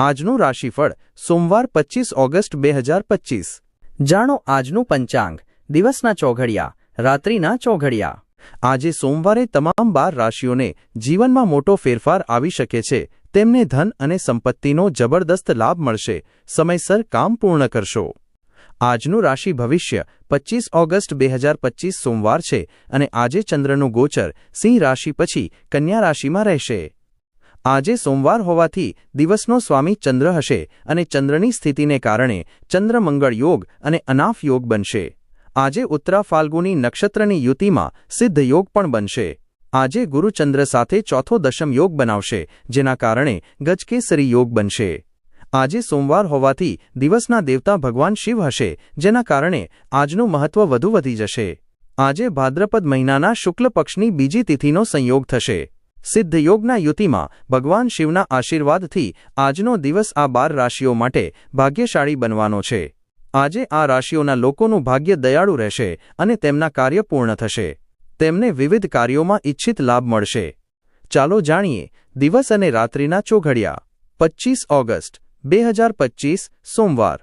આજનું રાશિફળ સોમવાર પચીસ ઓગસ્ટ બે હજાર પચીસ. જાણો આજનું પંચાંગ, દિવસના ચોઘડિયા, રાત્રિના ચોઘડિયા. આજે સોમવારે તમામ બાર રાશિઓને જીવનમાં મોટો ફેરફાર આવી શકે છે, તેમને ધન અને સંપત્તિનો જબરદસ્ત લાભ મળશે, સમયસર કામ પૂર્ણ કરશો. આજનું રાશિ ભવિષ્ય પચીસ ઓગસ્ટ બે હજાર પચીસ સોમવાર છે અને આજે ચંદ્રનું ગોચર સિંહ રાશિ પછી કન્યા રાશિમાં રહેશે. આજે સોમવાર હોવાથી દિવસનો સ્વામી ચંદ્ર હશે અને ચંદ્રની સ્થિતિને કારણે ચંદ્રમંગળ યોગ અને અનાફ યોગ બનશે. આજે ઉત્તરા ફાલ્ગુની નક્ષત્રની યુતિમાં સિદ્ધ યોગ પણ બનશે. આજે ગુરુચંદ્ર સાથે ચોથો દશમ યોગ બનાવશે, જેના કારણે ગજકેસરી યોગ બનશે. આજે સોમવાર હોવાથી દિવસના દેવતા ભગવાન શિવ હશે, જેના કારણે આજનું મહત્વ વધુ વધી જશે. આજે ભાદ્રપદ મહિનાના શુક્લ પક્ષની બીજી તિથિનો સંયોગ થશે. સિદ્ધયોગના યુતિમાં ભગવાન શિવના આશીર્વાદથી આજનો દિવસ આ બાર રાશિઓ માટે ભાગ્યશાળી બનવાનો છે. આજે આ રાશિઓના લોકોનું ભાગ્ય દયાળુ રહેશે અને તેમના કાર્ય પૂર્ણ થશે. તેમને વિવિધ કાર્યોમાં ઇચ્છિત લાભ મળશે. ચાલો જાણીએ, દિવસ અને રાત્રિના ચોઘડિયા. પચ્ચીસ ઓગસ્ટ, બે હજાર પચ્ચીસ, સોમવાર.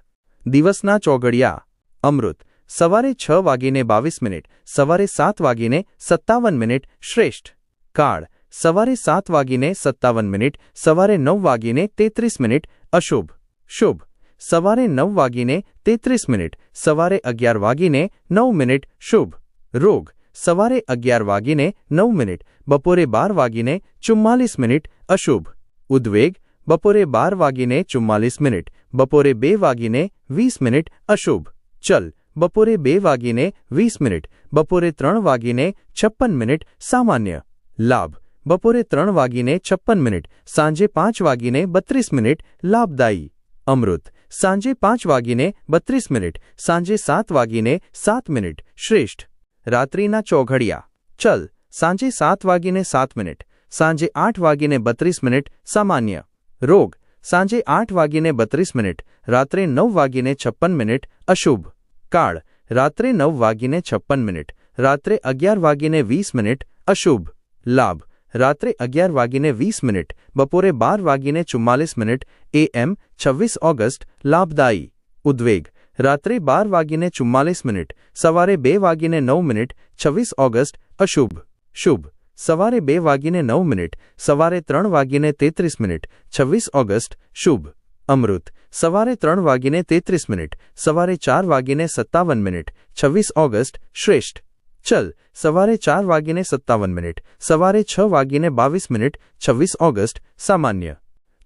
દિવસના ચોઘડિયા. અમૃત. સવારે છ વાગીને બાવીસ મિનિટ, સવારે સાત વાગીને સત્તાવન મિનિટ શ્રેષ્ઠ. કાળ. સવારે સાત વાગીને સત્તાવન મિનિટ, સવારે નવ વાગીને તેત્રીસ મિનિટ, અશુભ. શુભ. સવારે નવ વાગીને તેત્રીસ મિનિટ, સવારે અગિયાર વાગીને નવ મિનિટ, શુભ. રોગ. સવારે અગિયાર વાગીને નવ મિનિટ, બપોરે બાર વાગીને ચુમ્માલીસ મિનિટ, અશુભ. ઉદ્વેગ. બપોરે બાર વાગીને ચુમ્માલીસ મિનિટ, બપોરે બે વાગીને વીસ મિનિટ, અશુભ. ચલ. બપોરે બે વાગીને વીસ મિનિટ, બપોરે ત્રણ વાગીને છપ્પન મિનિટ, સામાન્ય. લાભ. બપોરે ત્રણ વાગીને છપ્પન મિનિટ, સાંજે પાંચ વાગીને બત્રીસ મિનિટ, લાભદાયી. અમૃત, સાંજે પાંચ વાગીને બત્રીસ મિનિટ, સાંજે સાત વાગીને સાત મિનિટ, શ્રેષ્ઠ. રાત્રિના ચોઘડિયા. ચલ, સાંજે સાત વાગીને સાત મિનિટ, સાંજે આઠ વાગીને બત્રીસ મિનિટ, સામાન્ય. રોગ, સાંજે આઠ વાગીને બત્રીસ મિનિટ, રાત્રે નવ વાગીને છપ્પન મિનિટ, અશુભ. કાળ, રાત્રે નવ વાગીને છપ્પન મિનિટ, રાત્રે અગિયાર વાગીને વીસ મિનિટ, અશુભ. લાભ રાત્રે અગિયાર વાગીને વીસ મિનિટ, બપોરે બાર વાગીને ચુમ્માલીસ મિનિટ, એએમ, છવ્વીસ ઓગસ્ટ, લાભદાયી, ઉદ્વેગ. રાત્રે બાર વાગીને ચુમ્માલીસ મિનિટ, સવારે બે વાગીને નવ મિનિટ, છવ્વીસ ઓગસ્ટ, અશુભ. શુભ. સવારે બે વાગીને નવ મિનિટ, સવારે ત્રણ વાગીને તેત્રીસ મિનિટ, છવ્વીસ ઓગસ્ટ, શુભ. અમૃત. સવારે ત્રણ વાગીને તેત્રીસ મિનિટ, સવારે ચાર વાગીને સત્તાવન મિનિટ, છવ્વીસ ઓગસ્ટ, શ્રેષ્ઠ. ચલ, સવારે ચાર વાગીને સત્તાવન મિનિટ, સવારે છ વાગીને બાવીસ મિનિટ, છવ્વીસ ઓગસ્ટ, સામાન્ય.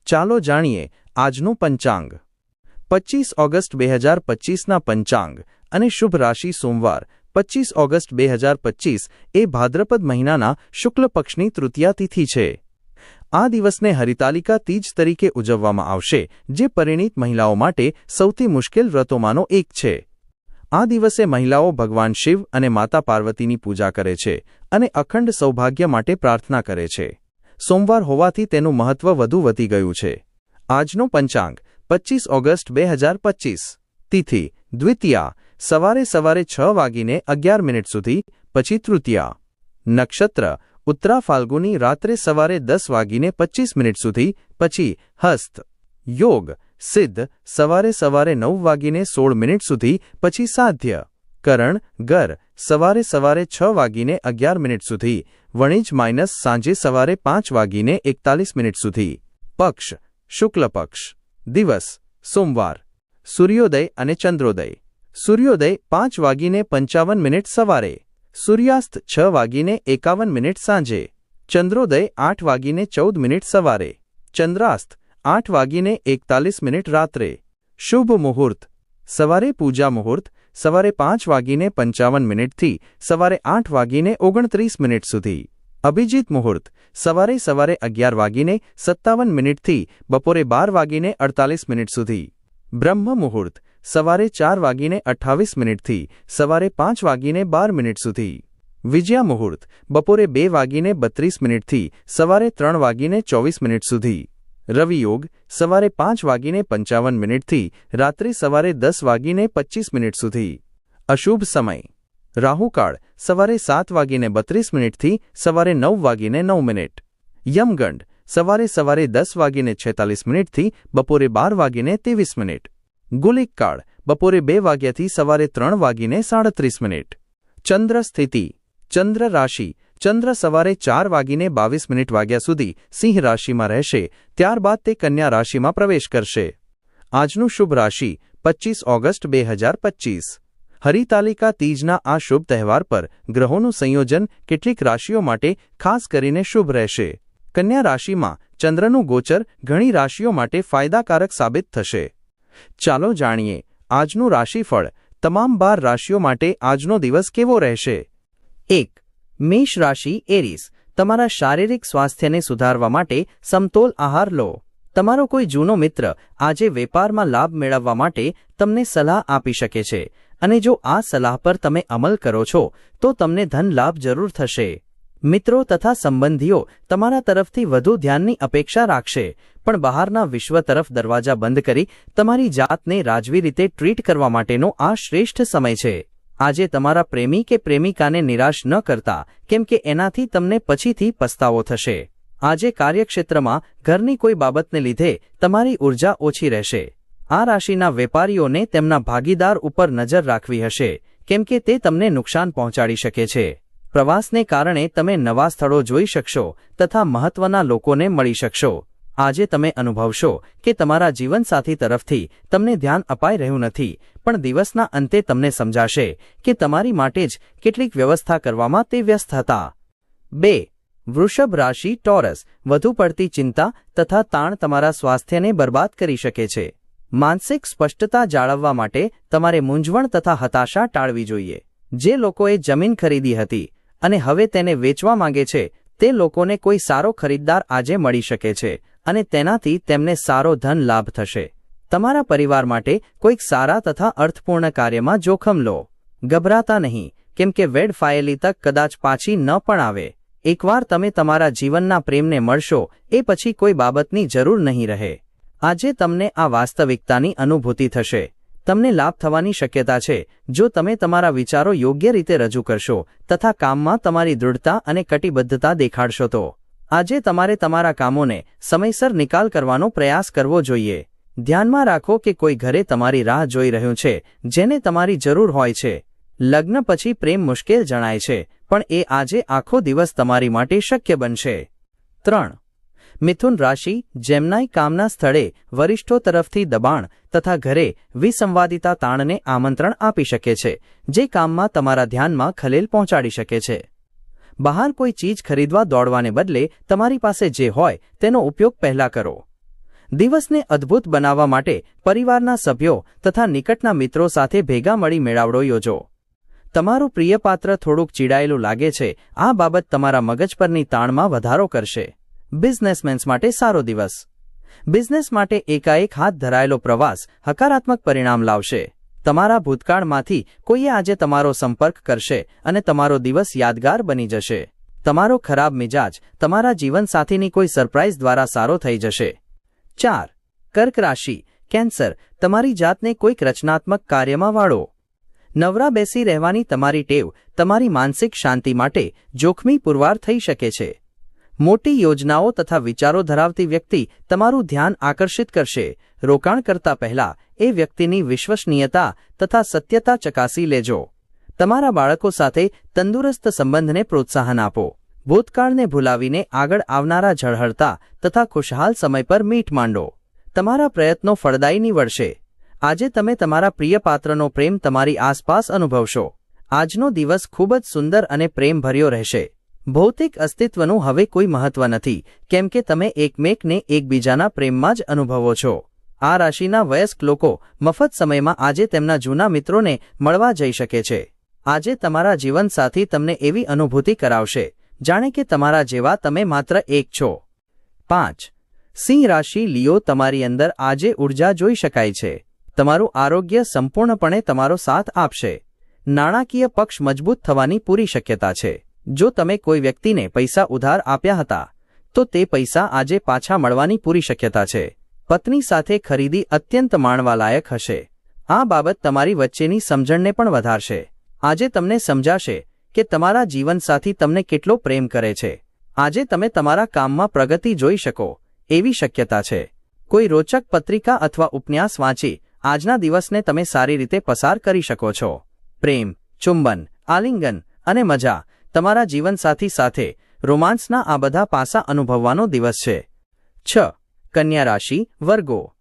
ચાલો જાણીએ આજનું પંચાંગ. પચીસ ઓગસ્ટ બે હજાર પચીસના પંચાંગ અને શુભ રાશિ સોમવાર. પચીસ ઓગસ્ટ બે હજાર પચીસ એ ભાદ્રપદ મહિનાના શુક્લ પક્ષની તૃતીયા તિથિ છે. આ દિવસને હરિતાલિકા તીજ તરીકે ઉજવવામાં આવશે, જે પરિણીત મહિલાઓ માટે સૌથી મુશ્કેલ વ્રતોમાંનો એક છે. આ દિવસે મહિલાઓ ભગવાન શિવ અને માતા પાર્વતીની પૂજા કરે છે અને અખંડ સૌભાગ્ય માટે પ્રાર્થના કરે છે. સોમવાર હોવાથી તેનું મહત્વ વધુ વધી ગયું છે. આજનો પંચાંગ પચીસ ઓગસ્ટ બે હજાર પચીસ તિથિ, દ્વિતીયા, સવારે સવારે છ વાગીને અગિયાર મિનિટ સુધી, પછી તૃતીયા. નક્ષત્ર, ઉત્તરા ફાલ્ગુની રાત્રે સવારે દસ વાગીને પચીસ મિનિટ સુધી, પછી હસ્ત. યોગ સિદ્ધ સવારે સવારે નવ વાગીને સોળ મિનિટ સુધી, પછી સાધ્ય. કરણ, ગર, સવારે સવારે છ વાગીને અગિયાર મિનિટ સુધી, વણિજ માઇનસ સાંજે સવારે પાંચ વાગીને એકતાલીસ મિનિટ સુધી. પક્ષ, શુક્લ પક્ષ. દિવસ, સોમવાર. સૂર્યોદય અને ચંદ્રોદય. સૂર્યોદય પાંચ વાગીને પંચાવન મિનિટ સવારે. સૂર્યાસ્ત છ વાગીને એકાવન મિનિટ સાંજે. ચંદ્રોદય આઠ વાગીને ચૌદ મિનિટ સવારે. ચંદ્રાસ્ત આઠ વાગીને એકતાલીસ મિનિટ રાત્રે શુભ મુહૂર્ત સવારે પૂજા મુહૂર્ત સવારે પાંચ વાગીને પંચાવન મિનિટથી સવારે આઠ વાગીને ઓગણત્રીસ મિનિટ સુધી અભિજીત મુહૂર્ત સવારે સવારે અગિયાર વાગીને સત્તાવન મિનિટથી બપોરે બાર વાગીને અડતાલીસ મિનિટ સુધી બ્રહ્મ મુહૂર્ત સવારે ચાર વાગીને અઠ્ઠાવીસ મિનિટથી સવારે પાંચ વાગીને બાર મિનિટ સુધી વિજયા મુહૂર્ત બપોરે બે વાગીને બત્રીસ મિનિટથી સવારે ત્રણ વાગીને ચોવીસ મિનિટ સુધી રવિયોગ સવારે પાંચ વાગીને પંચાવન મિનિટથી રાત્રે સવારે દસ વાગીને પચ્ચીસ મિનિટ સુધી અશુભ સમય રાહુકાળ સવારે સાત વાગીને બત્રીસ મિનિટથી સવારે નવ વાગીને નવ મિનિટ યમગંડ સવારે સવારે દસ વાગીને છેતાલીસ મિનિટથી બપોરે બાર વાગીને ત્રેવીસ મિનિટ ગુલિક કાળ બપોરે બે વાગ્યાથી સવારે ત્રણ વાગીને સાડત્રીસ મિનિટ ચંદ્ર સ્થિતિ ચંદ્ર રાશિ ચંદ્ર સવારે ચાર વાગીને બાવીસ મિનિટ વાગ્યા સુધી સિંહ રાશિમાં રહેશે, ત્યારબાદ તે કન્યા રાશિમાં પ્રવેશ કરશે. આજનું શુભ રાશિ પચીસ ઓગસ્ટ બે હજાર પચીસ હરિતાલિકા તીજના આ શુભ તહેવાર પર ગ્રહોનું સંયોજન કેટલીક રાશિઓ માટે ખાસ કરીને શુભ રહેશે. કન્યા રાશિમાં ચંદ્રનું ગોચર ઘણી રાશિઓ માટે ફાયદાકારક સાબિત થશે. ચાલો જાણીએ, આજનું રાશિફળ તમામ બાર રાશિઓ માટે આજનો દિવસ કેવો રહેશે? એક મેષ રાશિ, એરીસ. તમારા શારીરિક સ્વાસ્થ્યને સુધારવા માટે સમતોલ આહાર લો. તમારો કોઈ જૂનો મિત્ર આજે વેપારમાં લાભ મેળવવા માટે તમને સલાહ આપી શકે છે. અને જો આ સલાહ પર તમે અમલ કરો છો, તો તમને ધન લાભ જરૂર થશે. મિત્રો તથા સંબંધીઓ તમારા તરફથી વધુ ધ્યાનની અપેક્ષા રાખશે. પણ બહારના વિશ્વ તરફ દરવાજા બંધ કરી તમારી જાતને રાજવી રીતે ટ્રીટ કરવા માટેનો આ શ્રેષ્ઠ સમય છે. આજે તમારા પ્રેમી કે પ્રેમિકાને નિરાશ ન કરતા, કેમ કે એનાથી તમને પછીથી પસ્તાવો થશે. આજે કાર્યક્ષેત્રમાં ઘરની કોઈ બાબતને લીધે તમારી ઊર્જા ઓછી રહેશે. આ રાશિના વેપારીઓને તેમના ભાગીદાર ઉપર નજર રાખવી હશે, કેમ કે તે તમને નુકસાન પહોંચાડી શકે છે. પ્રવાસને કારણે તમે નવા સ્થળો જોઈ શકશો તથા મહત્વના લોકોને મળી શકશો. આજે તમે અનુભવશો કે તમારા જીવનસાથી તરફથી તમને ધ્યાન અપાઈ રહ્યું નથી, પણ દિવસના અંતે તમને સમજાશે કે તમારી માટે જ કેટલીક વ્યવસ્થા કરવામાં તે વ્યસ્ત હતા. બે. વૃષભ રાશિ ટોરસ, વધુ પડતી ચિંતા તથા તાણ તમારા સ્વાસ્થ્યને બરબાદ કરી શકે છે. માનસિક સ્પષ્ટતા જાળવવા માટે તમારે મૂંઝવણ તથા હતાશા ટાળવી જોઈએ. જે લોકોએ જમીન ખરીદી હતી અને હવે તેને વેચવા માંગે છે, તે લોકોને કોઈ સારો ખરીદદાર આજે મળી શકે છે. અને તેનાથી તેમને સારો ધન લાભ થશે. તમારા પરિવાર માટે કોઈક સારા તથા અર્થપૂર્ણ કાર્યમાં જોખમ લો. ગભરાતા નહીં, કેમ કે વેડ ફાયેલી તક કદાચ પાછી ન પણ આવે. એકવાર તમે તમારા જીવનના પ્રેમને મળશો, એ પછી કોઈ બાબતની જરૂર નહીં રહે. આજે તમને આ વાસ્તવિકતાની અનુભૂતિ થશે. તમને લાભ થવાની શક્યતા છે. જો તમે તમારા વિચારો યોગ્ય રીતે રજૂ કરશો, તથા કામમાં તમારી દૃઢતા અને કટિબદ્ધતા દેખાડશો તો. આજે તમારે તમારા કામોને સમયસર નિકાલ કરવાનો પ્રયાસ કરવો જોઈએ. ધ્યાનમાં રાખો કે કોઈ ઘરે તમારી રાહ જોઈ રહ્યું છે, જેને તમારી જરૂર હોય છે. લગ્ન પછી પ્રેમ મુશ્કેલ જણાય છે, પણ એ આજે આખો દિવસ તમારી માટે શક્ય બનશે. ત્રણ. મિથુન રાશિ, જેમનાય કામના સ્થળે વરિષ્ઠો તરફથી દબાણ તથા ઘરે વિસંવાદિતા તાણને આમંત્રણ આપી શકે છે, જે કામમાં તમારા ધ્યાનમાં ખલેલ પહોંચાડી શકે છે. બહાર કોઈ ચીજ ખરીદવા દોડવાને બદલે તમારી પાસે જે હોય તેનો ઉપયોગ પહેલા કરો. દિવસને અદ્ભુત બનાવવા માટે પરિવારના સભ્યો તથા નિકટના મિત્રો સાથે ભેગા મળી મેળાવડો યોજો. તમારું પ્રિય પાત્ર થોડુંક ચીડાયેલું લાગે છે, આ બાબત તમારા મગજ પરની તાણમાં વધારો કરશે. બિઝનેસમેન્સ માટે સારો દિવસ. બિઝનેસ માટે એકાએક હાથ ધરાયેલો પ્રવાસ હકારાત્મક પરિણામ લાવશે. તમારા ભૂતકાળમાંથી કોઈએ આજે તમારો સંપર્ક કરશે અને તમારો દિવસ યાદગાર બની જશે. તમારો ખરાબ મિજાજ તમારા જીવનસાથીની કોઈ સરપ્રાઇઝ દ્વારા સારો થઈ જશે. ચાર, કર્ક રાશિ, કેન્સર, તમારી જાતને કોઈક રચનાત્મક કાર્યમાં વાળો. નવરા બેસી રહેવાની તમારી ટેવ તમારી માનસિક શાંતિ માટે જોખમી પુરવાર થઈ શકે છે. મોટી યોજનાઓ તથા વિચારો ધરાવતી વ્યક્તિ તમારું ધ્યાન આકર્ષિત કરશે. રોકાણ કરતા પહેલા એ વ્યક્તિની વિશ્વસનીયતા તથા સત્યતા ચકાસી લેજો. તમારા બાળકો સાથે તંદુરસ્ત સંબંધને પ્રોત્સાહન આપો. ભૂતકાળને ભૂલાવીને આગળ આવનારા ઝળહળતા તથા ખુશહાલ સમય પર મીઠ માંડો. તમારા પ્રયત્નો ફળદાયી નીવડશે. આજે તમે તમારા પ્રિય પાત્રનો પ્રેમ તમારી આસપાસ અનુભવશો. આજનો દિવસ ખૂબ જ સુંદર અને પ્રેમભર્યો રહેશે. ભૌતિક અસ્તિત્વનું હવે કોઈ મહત્વ નથી, કેમ કે તમે એકમેકને એકબીજાના પ્રેમમાં જ અનુભવો છો. આ રાશિના વયસ્ક લોકો મફત સમયમાં આજે તેમના જૂના મિત્રોને મળવા જઈ શકે છે. આજે તમારા જીવનસાથી તમને એવી અનુભૂતિ કરાવશે, જાણે કે તમારા જેવા તમે માત્ર એક છો. પાંચ. સિંહ રાશિ લિયો તમારી અંદર આજે ઊર્જા જોઈ શકાય છે. તમારું આરોગ્ય સંપૂર્ણપણે તમારો સાથ આપશે. નાણાકીય પક્ષ મજબૂત થવાની પૂરી શક્યતા છે. જો તમે કોઈ વ્યક્તિને પૈસા ઉધાર આપ્યા હતા, તો તે પૈસા આજે પાછા મળવાની પૂરી શક્યતા છે. પત્ની સાથે ખરીદી અત્યંત માણવાલાયક હશે. આ બાબત તમારી વચ્ચેની સમજણને પણ વધારશે. આજે તમને સમજાશે કે તમારા જીવનસાથી તમને કેટલો પ્રેમ કરે છે. આજે તમે તમારા કામમાં પ્રગતિ જોઈ શકો એવી શક્યતા છે. કોઈ રોચક પત્રિકા અથવા ઉપન્યાસ વાંચી આજના દિવસને તમે સારી રીતે પસાર કરી શકો છો. પ્રેમ, ચુંબન, આલિંગન અને મજા તમારા જીવનસાથી સાથે રોમાન્સના આ બધા પાસા અનુભવવાનો દિવસ છે. છ. કન્યા રાશિ, વર્ગો.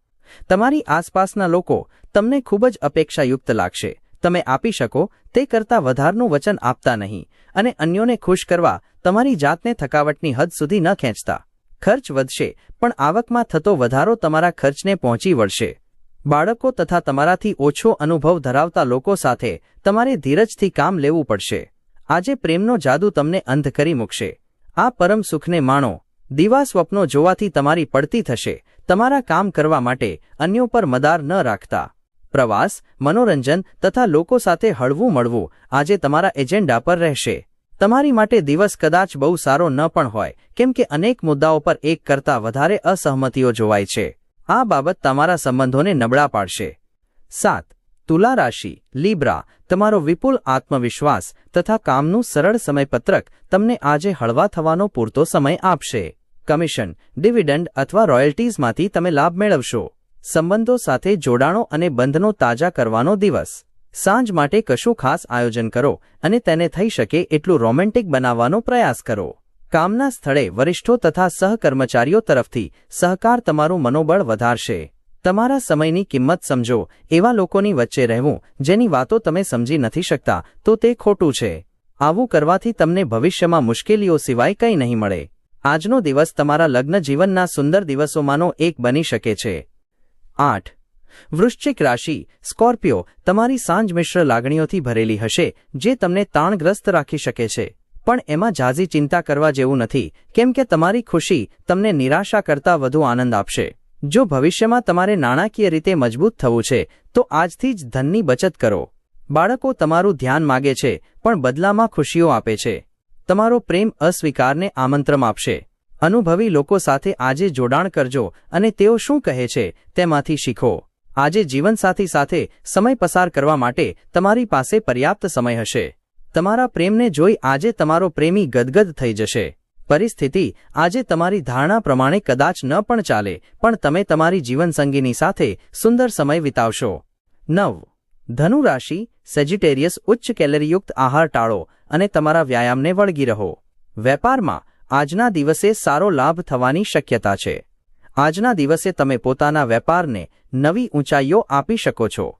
તમારી આસપાસના લોકો તમને ખૂબ જ અપેક્ષાયુક્ત લાગશે. તમે આપી શકો, તે કરતાં વધારનું વચન આપતા નહીં અને અન્યોને ખુશ કરવા તમારી જાતને થકાવટની હદ સુધી ન ખેંચતા. ખર્ચ વધશે, પણ આવકમાં થતો વધારો તમારા ખર્ચને પહોંચી વળશે. બાળકો તથા તમારાથી ઓછો અનુભવ ધરાવતા લોકો સાથે તમારે ધીરજથી કામ લેવું પડશે. આજે પ્રેમનો જાદુ તમને અંધ કરી મૂકશે. આ પરમ સુખને માણો. દીવા સ્વપ્નો જોવાથી તમારી પડતી થશે. તમારા કામ કરવા માટે અન્યો પર મદાર ન રાખતા. પ્રવાસ, મનોરંજન તથા લોકો સાથે હળવું મળવું આજે તમારા એજન્ડા પર રહેશે. તમારી માટે દિવસ કદાચ બહુ સારો ન પણ હોય, કેમ કે અનેક મુદ્દાઓ પર એક કરતાં વધારે અસહમતિઓ જોવાય છે. આ બાબત તમારા સંબંધોને નબળા પાડશે. સાત તુલા રાશિ, લીબ્રા, તમારો વિપુલ આત્મવિશ્વાસ તથા કામનું સરળ સમયપત્રક તમને આજે હળવા થવાનો પૂરતો સમય આપશે. કમિશન, ડિવિડન્ડ અથવા રોયલ્ટીઝમાંથી તમે લાભ મેળવશો. સંબંધો સાથે જોડાણો અને બંધનો તાજા કરવાનો દિવસ. સાંજ માટે કશું ખાસ આયોજન કરો અને તેને થઈ શકે એટલું રોમેન્ટિક બનાવવાનો પ્રયાસ કરો. કામના સ્થળે વરિષ્ઠો તથા સહકર્મચારીઓ તરફથી સહકાર તમારું મનોબળ વધારશે. તમારા સમયની કિંમત સમજો, એવા લોકોની વચ્ચે રહેવું, જેની વાતો તમે સમજી નથી શકતા, તો તે ખોટું છે. આવું કરવાથી તમને ભવિષ્યમાં મુશ્કેલીઓ સિવાય કંઈ નહીં મળે. આજનો દિવસ તમારા લગ્ન જીવનના સુંદર દિવસોમાંનો એક બની શકે છે. આઠ. વૃશ્ચિક રાશિ, સ્કોર્પિયો, તમારી સાંજ મિશ્ર લાગણીઓથી ભરેલી હશે, જે તમને તાણગ્રસ્ત રાખી શકે છે. પણ એમાં ઝાઝી ચિંતા કરવા જેવું નથી, કેમ કે તમારી ખુશી તમને નિરાશા કરતાં વધુ આનંદ આપશે. જો ભવિષ્યમાં તમારે નાણાકીય રીતે મજબૂત થવું છે, તો આજથી જ ધનની બચત કરો. બાળકો તમારું ધ્યાન માગે છે, પણ બદલામાં ખુશીઓ આપે છે. તમારો પ્રેમ અસ્વીકારને આમંત્રણ આપશે. અનુભવી લોકો સાથે આજે જોડાણ કરજો અને તેઓ શું કહે છે, તેમાંથી શીખો. આજે જીવનસાથી સાથે સમય પસાર કરવા માટે તમારી પાસે પર્યાપ્ત સમય હશે. તમારા પ્રેમને જોઈ આજે તમારો પ્રેમી ગદગદ થઈ જશે. પરિસ્થિતિ આજે તમારી ધારણા પ્રમાણે કદાચ ન પણ ચાલે, પણ તમે તમારી જીવનસંગીની સાથે સુંદર સમય વિતાવશો. નવ. ધનુ રાશિ સેજિટેરિયસ ઉચ્ચ કેલરીયુક્ત આહાર ટાળો અને તમારા વ્યાયામને વળગી રહો. વેપારમાં, આજના દિવસે સારો લાભ થવાની શક્યતા છે. આજના દિવસે તમે પોતાના વેપારને નવી ઊંચાઈઓ આપી શકો છો.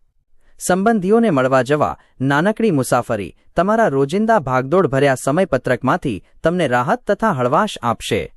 સંબંધીઓને મળવા જવા નાનકડી મુસાફરી, તમારા રોજિંદા ભાગદોડ ભર્યા સમયપત્રકમાંથી તમને રાહત તથા હળવાશ આપશે.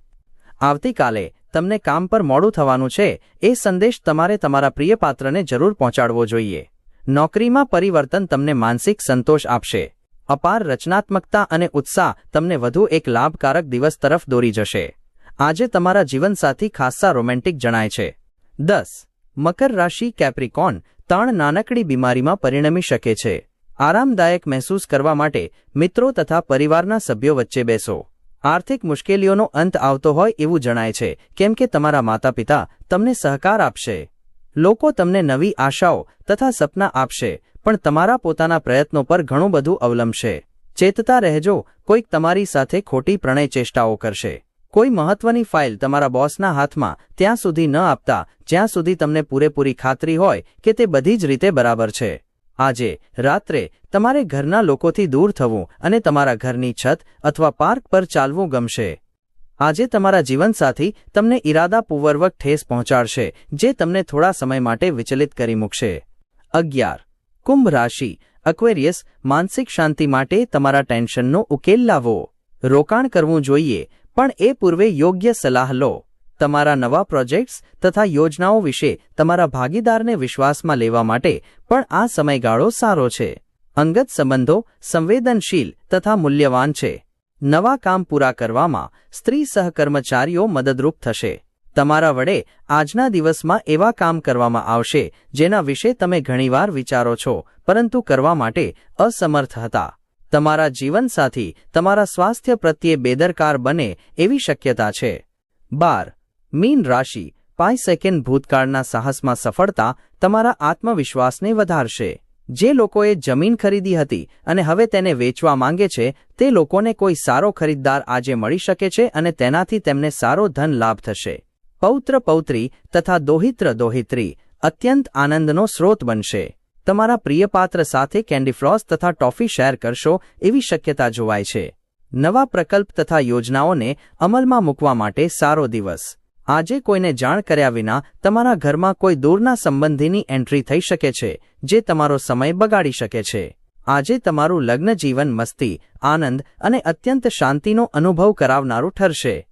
આવતીકાલે તમને કામ પર મોડું થવાનું છે, એ સંદેશ તમારે તમારા પ્રિય પાત્રને જરૂર પહોંચાડવો જોઈએ. નોકરીમાં પરિવર્તન તમને માનસિક સંતોષ આપશે. અપાર રચનાત્મકતા અને ઉત્સાહ તમને વધુ એક લાભકારક દિવસ તરફ દોરી જશે. આજે તમારા જીવનસાથી ખાસ્સા રોમેન્ટિક જણાય છે. દસ. મકર રાશિ કેપ્રિકોન તાણ નાનકડી બીમારીમાં પરિણમી શકે છે. આરામદાયક મહેસૂસ કરવા માટે મિત્રો તથા પરિવારના સભ્યો વચ્ચે બેસો. આર્થિક મુશ્કેલીઓનો અંત આવતો હોય એવું જણાય છે, કેમ કે તમારા માતા પિતા તમને સહકાર આપશે. લોકો તમને નવી આશાઓ તથા સપના આપશે, પણ તમારા પોતાના પ્રયત્નો પર ઘણું બધું અવલંબશે. ચેતતા રહેજો, કોઈક તમારી સાથે ખોટી પ્રણય ચેષ્ટાઓ કરશે. કોઈ મહત્વની ફાઇલ તમારા બોસના હાથમાં ત્યાં સુધી ન આપતા, જ્યાં સુધી તમને પૂરેપૂરી ખાતરી હોય કે તે બધી જ રીતે બરાબર છે. આજે, રાત્રે, તમારે ઘરના લોકોથી દૂર થવું અને તમારા ઘરની છત અથવા પાર્ક પર ચાલવું ગમશે. આજે તમારા જીવનસાથી તમને ઇરાદાપૂર્વક ઠેસ પહોંચાડશે, જે તમને થોડા સમય માટે વિચલિત કરી મૂકશે. અગિયાર, કુંભ રાશિ અક્વેરિયસ માનસિક શાંતિ માટે તમારા ટેન્શનનો ઉકેલ લાવો. રોકાણ કરવું જોઈએ પણ એ પૂર્વે યોગ્ય સલાહ લો. તમારા નવા પ્રોજેક્ટ્સ તથા યોજનાઓ વિશે તમારા ભાગીદારને વિશ્વાસમાં લેવા માટે પણ આ સમયગાળો સારો છે. અંગત સંબંધો સંવેદનશીલ તથા મૂલ્યવાન છે. નવા કામ પૂરા કરવામાં સ્ત્રી સહકર્મચારીઓ મદદરૂપ થશે. તમારા વડે આજના દિવસમાં એવા કામ કરવામાં આવશે જેના વિશે તમે ઘણીવાર વિચારો છો, પરંતુ કરવા માટે અસમર્થ હતા. તમારા જીવનસાથી તમારા સ્વાસ્થ્ય પ્રત્યે બેદરકાર બને એવી શક્યતા છે. બાર, મીન રાશિ પાય સેકન્ડ ભૂતકાળના સાહસમાં સફળતા તમારા આત્મવિશ્વાસને વધારશે. જે લોકોએ જમીન ખરીદી હતી અને હવે તેને વેચવા માંગે છે, તે લોકોને કોઈ સારો ખરીદદાર આજે મળી શકે છે અને તેનાથી તેમને સારો ધન લાભ થશે. પૌત્ર પૌત્રી તથા દોહિત્ર દોહિત્રી અત્યંત આનંદનો સ્રોત બનશે. તમારા પ્રિય પાત્ર સાથે કેન્ડી ફ્લોસ તથા ટોફી શેર કરશો એવી શક્યતા જોવાય છે. નવા પ્રકલ્પ તથા યોજનાઓને અમલમાં મૂકવા માટે સારો દિવસ. આજે કોઈને જાણ કર્યા વિના તમારા ઘરમાં કોઈ દૂરના સંબંધીની એન્ટ્રી થઈ શકે છે, જે તમારો સમય બગાડી શકે છે. આજે તમારું લગ્ન જીવન મસ્તી, આનંદ અને અત્યંત શાંતિનો અનુભવ કરાવનારું ઠરશે.